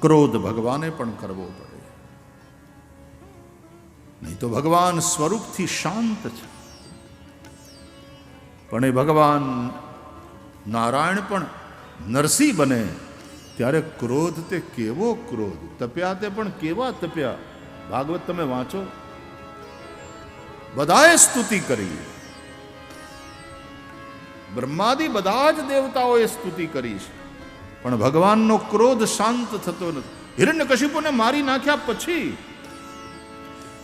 ક્રોધ ભગવાને પણ કરવો પડે. નહીં તો ભગવાન સ્વરૂપથી શાંત છે. પણ એ ભગવાન નારાયણ પણ નરસિંહ બને, ત્યારે ક્રોધ તે કેવો ક્રોધ? તપ્યા તે પણ કેવા તપ્યા? ભાગવત તમે વાંચો. બધાએ સ્તુતિ કરી. બ્રહ્માદિ બધા જ દેવતાઓએ સ્તુતિ કરી છે. પણ ભગવાનનો ક્રોધ શાંત થતો નથી. હિરણ્યકશિપુને મારી નાખ્યા પછી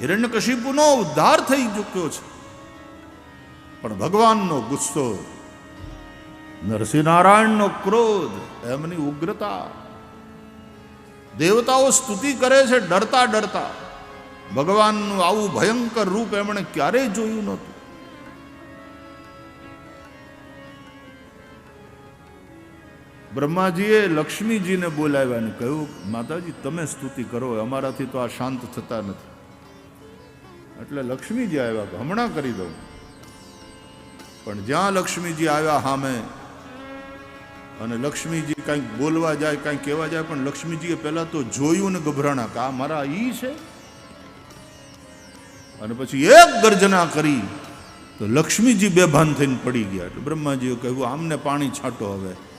હિરણ્યકશિપુનો ઉદ્ધાર થઈ ચૂક્યો છે. પણ ભગવાનનો ગુસ્સો, નરસિંહનારાયણનો ક્રોધ, એમની ઉગ્રતા, દેવતાઓ સ્તુતિ કરે છે ડરતા ડરતા, ભગવાનનું આવું ભયંકર રૂપ એમણે ક્યારેય જોયું નહોતું. બ્રહ્માજીએ લક્ષ્મીજીને બોલાવ્યા અને કહ્યું, માતાજી, તમે સ્તુતિ કરો, અમારાથી તો આ શાંત થતા નથી. એટલે લક્ષ્મીજી આવ્યા હમણાં કરી દઉં. પણ જ્યાં લક્ષ્મીજી આવ્યા સામે અને લક્ષ્મીજી કાંઈક બોલવા જાય, કાંઈક કહેવા જાય, પણ લક્ષ્મીજીએ પહેલાં તો જોયું ને ગભરાણા કે મારા ઈ છે? અને પછી એક ગર્જના કરી, તો લક્ષ્મીજી બેભાન થઈને પડી ગયા. એટલે બ્રહ્માજીએ કહ્યું, આમને પાણી છાંટો હવે.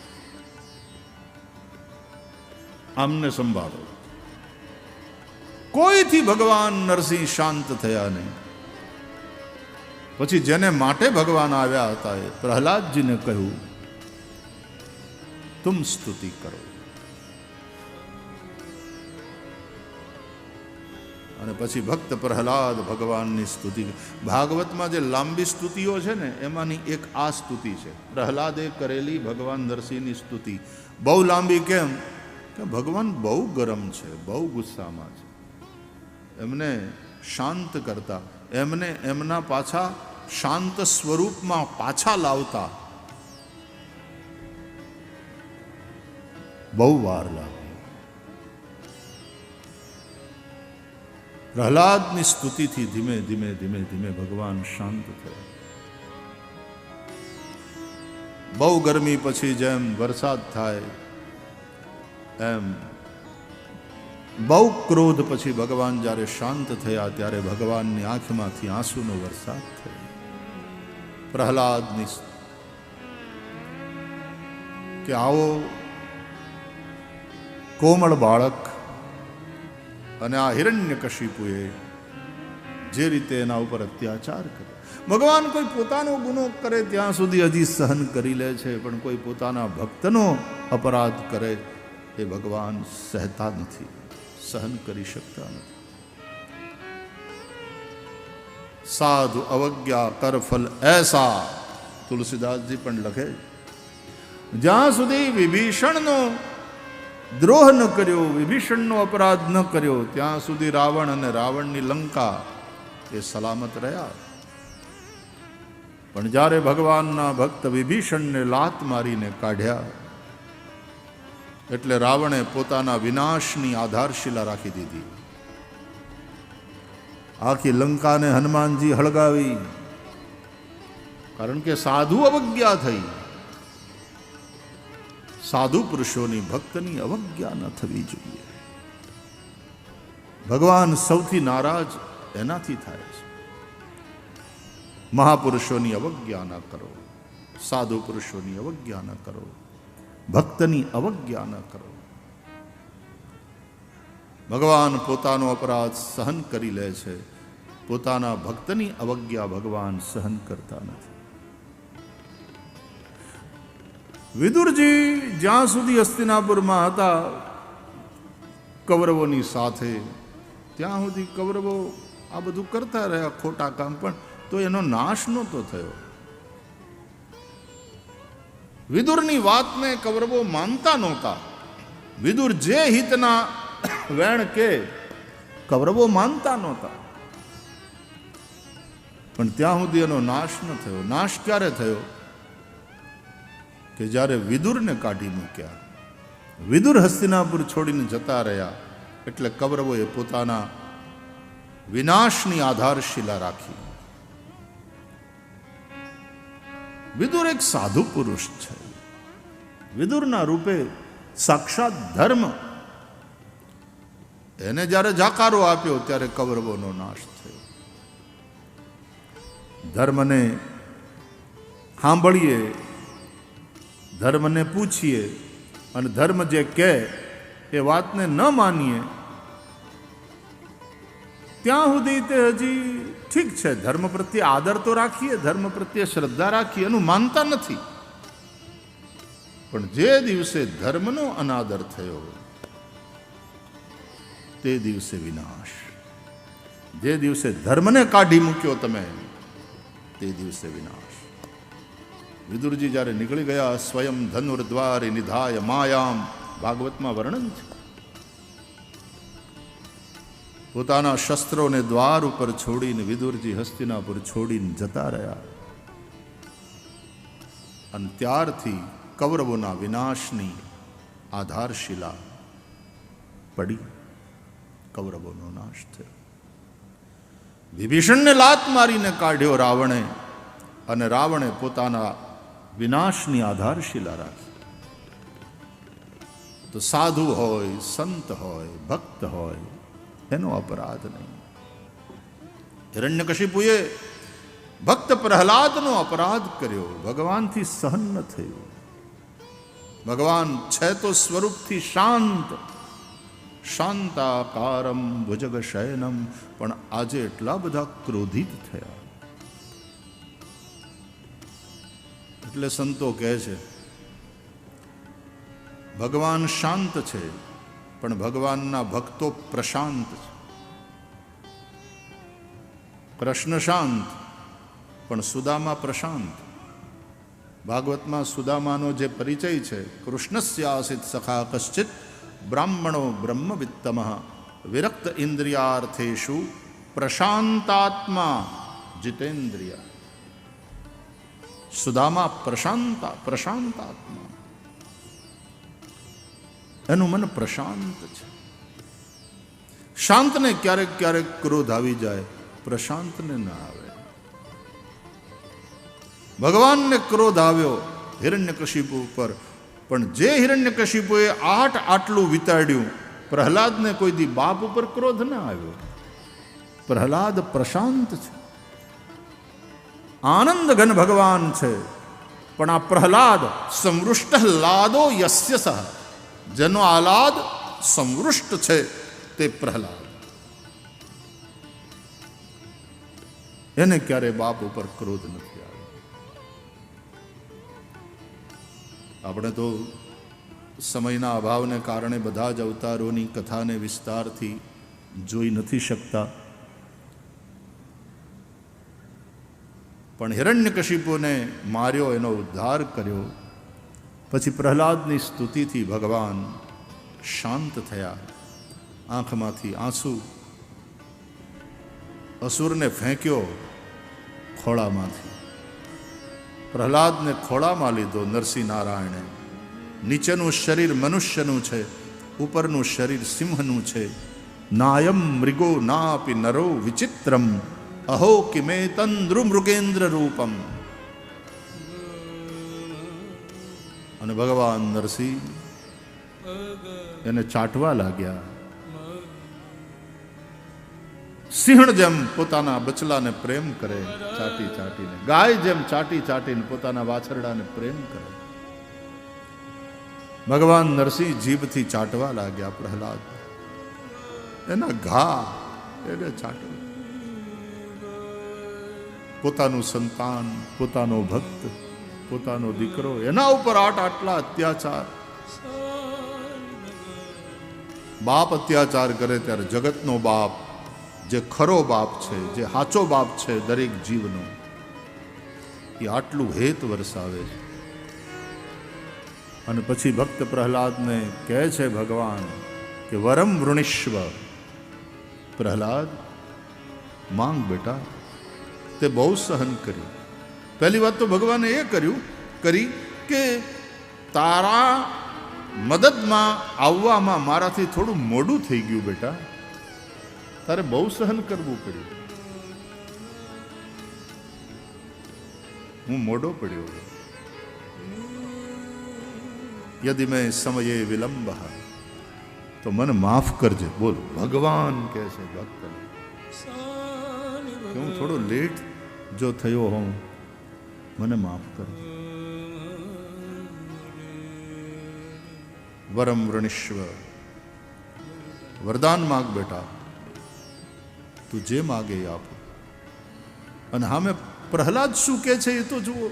આમને સંભાળો. કોઈથી ભગવાન નરસિંહ શાંત થયા નહીં? પછી જેને માટે ભગવાન આવ્યા હતા એ પ્રહલાદજીને કહ્યું, તુમ સ્તુતિ કરો. અને પછી ભક્ત પ્રહલાદ ભગવાનની સ્તુતિ, ભાગવતમાં જે લાંબી સ્તુતિઓ છે ને, એમાંની એક આ સ્તુતિ છે. પ્રહલાદે કરેલી ભગવાન નરસિંહની સ્તુતિ. બહુ લાંબી કેમ? કે ભગવાન બહુ ગરમ છે, બહુ ગુસ્સામાં છે. એમને શાંત કરતા, એમને એમના પાછા શાંત સ્વરૂપમાં પાછા લાવતા. બહુ વાર લાગી. પ્રહલાદની સ્તુતિથી ધીમે ધીમે ધીમે ધીમે ભગવાન શાંત થયા. બહુ ગરમી પછી જેમ વરસાદ થાય એમ. બહુ ક્રોધ પછી ભગવાન જ્યારે શાંત થયા ત્યારે ભગવાનની આંખમાંથી આંસુનો વરસાદ થયો. પ્રહલાદની કે આવો કોમળ બાળક અને આ હિરણ્ય કશીપુએ જે રીતે એના ઉપર અત્યાચાર કર્યો. ભગવાન કોઈ પોતાનો ગુનો કરે ત્યાં સુધી હજી સહન કરી લે છે, પણ કોઈ પોતાના ભક્તનો અપરાધ કરે એ ભગવાન, સહેતા નથી, સહન કરી શકતા નથી. સાધુ અવજ્ઞા કરફલ એસા, તુલસીદાસજી પણ લખે જ્યાં સુધી વિભીષણનો દ્રોહ ન કર્યો, વિભીષણનો અપરાધ ન કર્યો, ત્યાં સુધી રાવણ અને રાવણની લંકા એ સલામત રહ્યા. પણ જ્યારે ભગવાનના ભક્ત વિભીષણને લાત મારીને કાઢ્યા એટલે રાવણે પોતાના વિનાશની આધારશિલા રાખી દીધી. આખી લંકાને હનુમાનજી હળગાવી. કારણ કે સાધુ અવજ્ઞા થઈ. સાધુ પુરુષોની ભક્તની અવજ્ઞા ન થવી જોઈએ. ભગવાન સૌથી નારાજ એનાથી થાય છે. મહાપુરુષોની અવજ્ઞા ન કરો. સાધુ પુરુષોની અવજ્ઞા ન કરો. ભક્તની અવજ્ઞા ન કરો. ભગવાન પોતાનો અપરાધ સહન કરી લે છે. પોતાના ભક્તની અવજ્ઞા ભગવાન સહન કરતા નથી. વિદુરજી જ્યાં સુધી હસ્તિનાપુરમાં હતા, કૌરવોની સાથે, ત્યાં સુધી કૌરવો આ બધું કરતા રહ્યા ખોટા કામ પણ, તો એનો નાશ નહોતો થયો. વિદુરની વાતને કૌરવો માનતા નહોતા. વિદુર જે હિતના વેણ કે કૌરવો માનતા નહોતા. પણ ત્યાં સુધી એનો નાશ ન થયો. નાશ ક્યારે થયો? કે જ્યારે વિદુરને કાઢી મૂક્યા. વિદુર હસ્તિનાપુર છોડીને જતા રહ્યા. એટલે કૌરવોએ પોતાના વિનાશની આધારશિલા રાખી. વિદુર એક સાધુ પુરુષ છે. વિદુરના રૂપે સાક્ષાત ધર્મ. એને જ્યારે જાકારો આપ્યો ત્યારે કૌરવોનો નાશ થયો. ધર્મને સાંભળીએ, ધર્મને પૂછીએ અને ધર્મ જે કહે એ વાતને ન માનીએ, ત્યાં સુધી તે હજી ઠીક છે. ધર્મ પ્રત્યે આદર તો રાખીએ, ધર્મ પ્રત્યે શ્રદ્ધા રાખીએ, એનું માનતા નથી. પણ જે દિવસે ધર્મનો અનાદર થયો, તે દિવસે વિનાશ. જે દિવસે ધર્મને કાઢી મૂક્યો તમે, તે દિવસે વિનાશ. વિદુરજી જ્યારે નીકળી ગયા, સ્વયં ધનુર્દ્વારે નિધાય માયામ, ભાગવતમાં વર્ણન છે. પોતાના શસ્ત્રોને દ્વાર ઉપર છોડીને વિદુરજી હસ્તિનાપુર છોડીને જતા રહ્યા. અને ત્યારથી કૌરવોના વિનાશની આધારશિલા પડી કૌરવોનો નાશ થયો વિભીષણને લાત મારીને કાઢ્યો રાવણે અને રાવણે પોતાના વિનાશની આધારશિલા રાખી તો સાધુ હોય સંત હોય ભક્ત હોય એનો અપરાધ નહીં હિરણ્યકશિપુએ ભક્ત પ્રહલાદનો અપરાધ કર્યો ભગવાનથી સહન ન થયું ભગવાન છે તો સ્વરૂપથી શાંત. શાંતાકારમ ભુજગ શયનમ. પણ આજે એટલા બધા ક્રોધિત થયા. એટલે સંતો કહે છે, ભગવાન શાંત છે, પણ ભગવાનના ભક્તો પ્રશાંત છે. કૃષ્ણ શાંત, પણ સુદામા પ્રશાંત. ભાગવતમાં સુદામાનો જે પરિચય છે કૃષ્ણસ્યાસિત સખા કશ્ચિત બ્રાહ્મણો બ્રહ્મવિત્તમ, વિરક્ત ઇન્દ્રિયાર્થેશુ પ્રશાંતાત્મા જીતેન્દ્રિય. સુદામા પ્રશાંતા, પ્રશાંતાત્મા. એનું મન પ્રશાંત છે. શાંતને ક્યારેક ક્યારેક ક્રોધ આવી જાય, પ્રશાંતને ના આવે. ભગવાનને ક્રોધ આવ્યો હિરણ્યકશિપુ ઉપર. પણ જે હિરણ્યકશિપુએ આઠ આટલું વિતાડ્યું, પ્રહલાદને કોઈ દી બાપ ઉપર ક્રોધ ના આવ્યો. પ્રહલાદ પ્રશાંત છે. આનંદ ઘન ભગવાન છે. પણ આ પ્રહલાદ સંવૃષ્ટ લાદો યસ્ય સહ. જેનો આહલાદ સંવૃષ્ટ છે તે પ્રહલાદ. એને ક્યારે બાપ ઉપર ક્રોધ નથી. આપણે તો સમયના અભાવને કારણે બધા જ અવતારોની કથાને વિસ્તારથી જોઈ નથી શકતા. પણ હિરણ્યકશિપુને માર્યો, એનો ઉદ્ધાર કર્યો. પછી પ્રહલાદની સ્તુતિથી ભગવાન શાંત થયા. આંખમાંથી આંસુ અસુરને ફેંક્યો ખોળામાંથી. પ્રહલાદને ખોળામાં લીધો નરસિંહ નારાયણે નીચેનું શરીર મનુષ્યનું છે, ઉપરનું શરીર સિંહનું છે. નાયમ મૃગો નાપી નરો વિચિત્રમ, અહો કિમે તંદ્રુ મૃગેન્દ્ર રૂપમ. અને ભગવાન નરસિંહ એને ચાટવા લાગ્યા. સિંહણ જેમ પોતાના બચલાને પ્રેમ કરે, ચાટી ચાટીને. ગાય જેમ ચાટી ચાટીને પોતાના વાછરડાને પ્રેમ કરે. ભગવાન નરસિંહ જીભથી ચાટવા લાગ્યા પ્રહલાદ. એના ઘા એને ચાટવા. પોતાનું સંતાન, પોતાનો ભક્ત, પોતાનો દીકરો, એના ઉપર આટ આટલા અત્યાચાર. બાપ અત્યાચાર કરે ત્યારે જગતનો બાપ જે ખરો બાપ છે, જે સાચો બાપ છે દરેક જીવનો, એ આટલું હેત વરસાવે છે. અને પછી ભક્ત પ્રહલાદને કહે છે ભગવાન કે વરમ વૃણિશ્વ પ્રહલાદ, માંગ બેટા, તે બહુ સહન કર્યું પહેલી વાત તો ભગવાને એ કર્યું, કરી કે, તારા મદદમાં આવવામાં મારાથી થોડું મોડું થઈ ગયું બેટા. તારે બહુ સહન કરવું પડ્યું. હું મોડો પડ્યો. યદિ મેં સમયે વિલંબ તો તો મને માફ કરજે. બોલ, ભગવાન કહે છે ભક્તને. કે હું થોડો લેટ જો થયો હોઉં, મને માફ કરજે. વરમ વૃણિશ્વ વરદાન માગ બેટા. તું જે માગે એ આપો. અને હામે પ્રહલાદ શું કે છે એ તો જુઓ.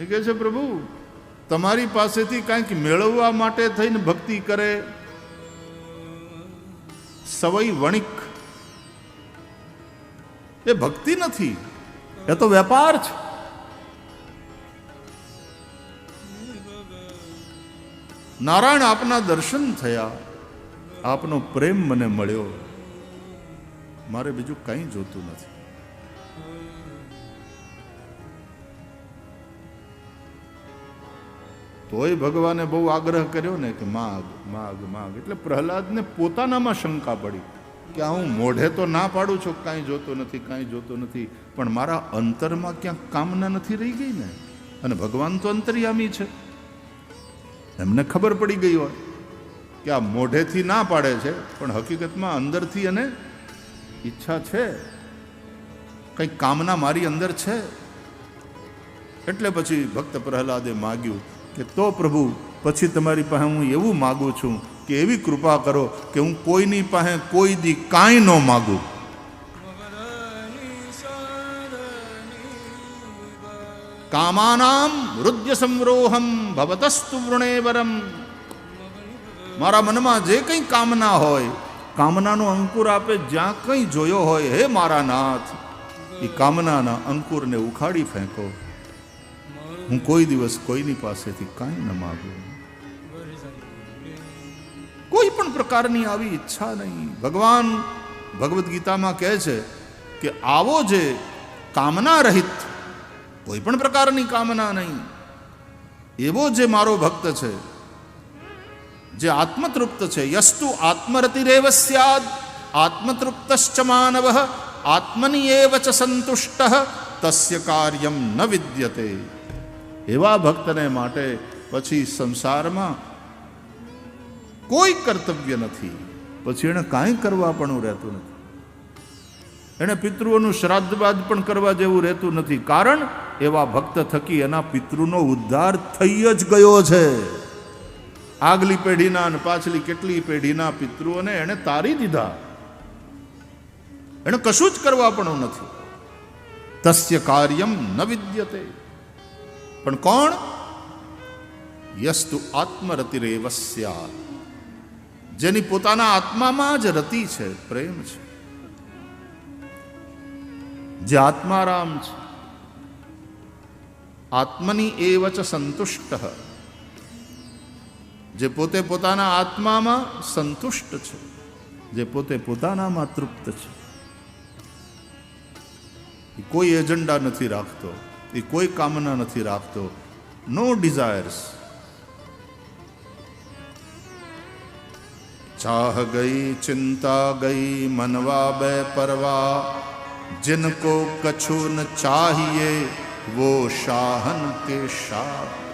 એ કહે છે, પ્રભુ, તમારી પાસેથી કાંઈક મેળવવા માટે થઈને ભક્તિ કરે. સવઈ વણિક. એ ભક્તિ નથી. એ તો વેપાર છે. નારાયણ આપના દર્શન થયા. આપનો પ્રેમ મને મળ્યો. મારે બીજું કંઈ જોતું નથી. તોય ભગવાને બહુ આગ્રહ કર્યો ને કે માગ માગ માગ. એટલે પ્રહલાદને પોતાનામાં શંકા પડી કે હું મોઢે તો ના પાડું છું, કાંઈ જોતો નથી, કાંઈ જોતો નથી, પણ મારા અંતરમાં ક્યાંક કામના નથી રહી ગઈ ને? અને ભગવાન તો અંતર્યામી છે. એમને ખબર પડી ગઈ હોય કે આ મોઢેથી ના પાડે છે, પણ હકીકતમાં અંદરથી અને ઈચ્છા છે? કંઈક કામના મારી અંદર છે? એટલે પછી ભક્ત પ્રહલાદે માગ્યું કે તો પ્રભુ, પછી તમારી પાસે હું એવું માગું છું કે એવી કૃપા કરો કે હું કોઈની પાસે કોઈ દી કાંઈ ન માગું. કામાનામ હૃદય સંરોહમ ભવતસ્તુ વૃણેવરમ. મારા મનમાં જે કંઈ કામના હોય કામનાનો અંકુર આપે જ્યાં કંઈ જોયો હોય, હે મારા નાથ? એ કામનાના અંકુરને ઉખાડી ફેંકો. હું કોઈ દિવસ કોઈની પાસેથી કાંઈ ન માગું. કોઈ પણ પ્રકારની આવી ઈચ્છા નહીં. ભગવાન ભગવદ્ ગીતામાં કહે છે કે આવો જે કામના રહિત, કોઈ પણ પ્રકારની કામના નહીં, એવો જે મારો ભક્ત છે જે આત્મતૃપ્ત છે, યસ્તુ આત્મરતિરેવ સ્યાદ, આત્મતૃપ્તશ્ચ માનવ આત્મની એવ ચ સંતુષ્ટ, તસ્ય કાર્યમ ન વિદ્યતે. એવા ભક્તને માટે પછી સંસારમાં કોઈ કર્તવ્ય નથી. પછી એને કાંઈ કરવા પણ રહેતું નથી. એને પિતૃઓનું શ્રાદ્ધ બાદ પણ કરવા જેવું રહેતું નથી. કારણ એવા ભક્ત થકી એના પિતૃનો ઉદ્ધાર થઈ જ ગયો છે. આગલી પેઢીના અને પાછલી કેટલી પેઢીના પિતૃઓને એણે તારી દીધા. એણે કશું જ કરવા પણ નથી. તસ્ય કાર્યમ ન વિદ્યતે. પણ કોણ? યસ્તુ આત્મરતિરેવસ્યા જેની પોતાના આત્મામાં જ રતિ છે, પ્રેમ છે. જે આત્મારામ છે. આત્મની એવ સંતુષ્ટ. જે પોતે પોતાના આત્મામાં સંતુષ્ટ છે, જે પોતે પોતાનામાં તૃપ્ત છે. કોઈ એજન્ડા નથી રાખતો, એ કોઈ કામના નથી રાખતો, નો ડિઝાયર્સ. ચાહ ગઈ, ચિંતા ગઈ, મનવા બે પરવા, જિનકો કછુ ન ચાહિયે વો શાહન કે શાહ.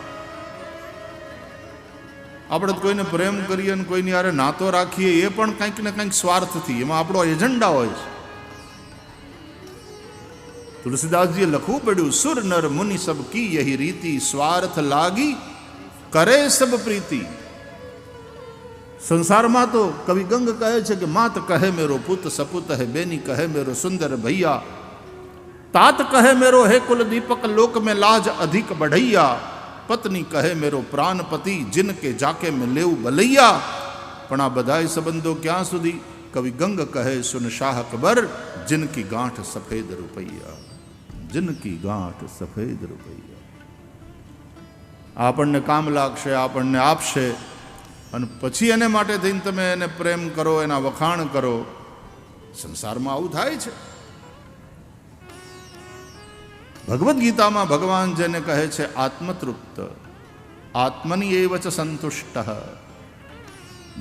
આપણે કોઈને પ્રેમ કરીએ અને કોઈની આરે નાતો રાખીએ, એ પણ કંઈક ને કંઈક સ્વાર્થથી એમાં આપણો એજન્ડા હોય છે. તુલસીદાસજીએ લખવું પડ્યું, સુર નર મુનિ સબ કી યહી રીતિ? સ્વાર્થ લાગી કરે સબ પ્રીતિ. સંસારમાં તો કવિ ગંગ કહે છે કે, માત કહે મેરો પુત સપુત હે બેની, કહે મેરો સુંદર ભૈયા. તાત કહે મેરો હે કુલદીપક, લોક મેં લાજ અધિક બઢૈયા. પત્ની કહે, મેરો પ્રાણપતિ જિન કે જાકે મેં લેવું બલૈયા પણ આ બધાય સંબંધો ક્યાં સુધી? કવિ ગંગ કહે, સુન શાહ કબર જિનકી ગાંઠ સફેદ રૂપૈયા. જિનકી ગાંઠ સફેદ રૂપૈયા. આપણને કામ લાગશે, આપણને આપશે. અને પછી એને માટે થઈને તમે એને પ્રેમ કરો, એના વખાણ કરો. સંસારમાં આવું થાય છે. ભગવદ્ ગીતામાં ભગવાન જેને કહે છે આત્મતૃપ્ત, આત્મની એવ ચ સંતુષ્ટ.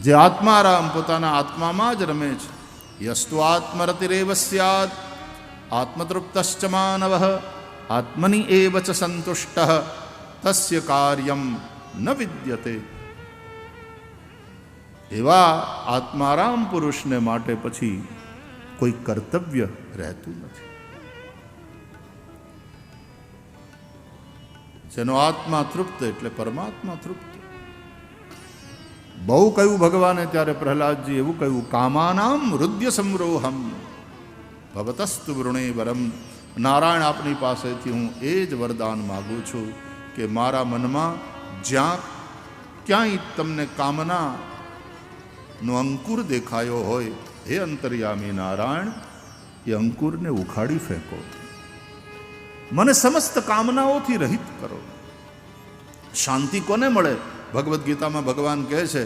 જે આત્મારામ પોતાના આત્મામાં જ રમે છે. યસ્તુ આત્મરતિરેવ સ્યાદ, આત્મતૃપ્તશ્ચ માનવ, આત્મની એવ ચ સંતુષ્ટ. તસ્ય કાર્યમ ન વિદ્યતે. એવા આત્મારામ પુરુષને માટે પછી કોઈ કર્તવ્ય રહેતું નથી. જેનો આત્મા તૃપ્ત એટલે પરમાત્મા તૃપ્ત. બહુ કહ્યું ભગવાને ત્યારે પ્રહલાદજી, એવું કહ્યું, કામાનામ હૃદય સમરોહમ ભવતસ્તુ વૃણે વરમ નારાયણ આપની પાસેથી હું એ જ વરદાન માગું છું કે મારા મનમાં જ્યાં ક્યાંય તમને કામના નો અંકુર દેખાયો હોય, હે અંતર્યામી નારાયણ, એ અંકુરને ઉખાડી ફેંકો. મને સમસ્ત કામનાઓથી રહિત કરો. શાંતિ કોને મળે? ભગવદ્ ગીતામાં ભગવાન કહે છે,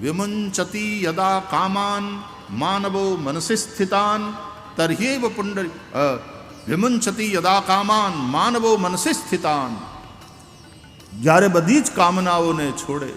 વિમુંચતી યદા કામાન માનવો મનસી સ્થિતાન તર્હ્યૈવ પુંડરી વિમુંચતી યદા કામાન માનવો મનસી સ્થિતાન. જ્યારે બધી જ કામનાઓને છોડે